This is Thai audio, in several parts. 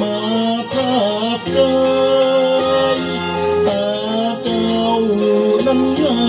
มาพรากกายตาเจ้านั้นงา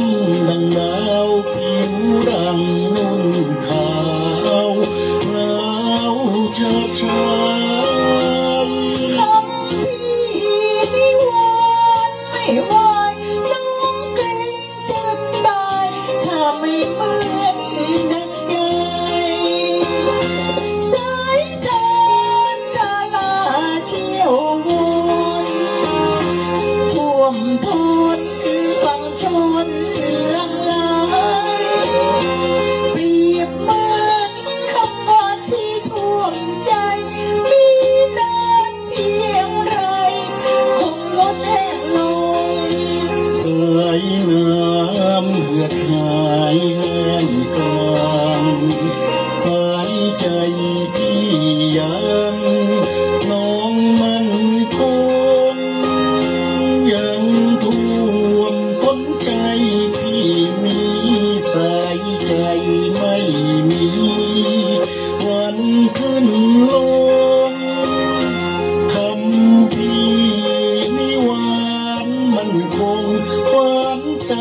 มดังดาวผิวดังนุ่นขาวราวเชิชายคำพี่ไม่วอนไม่วายน้องกลิ้งจนตายถ้าไม่มา มทุนฟังชน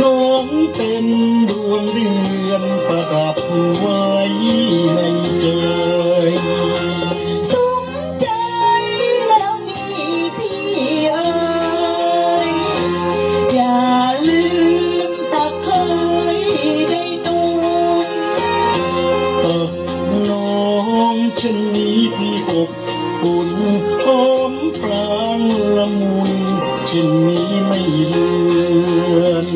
น้องเป็นดวงเดือนประดับวัา นหอมปรางละมุนเช่นนี้ไม่เลือน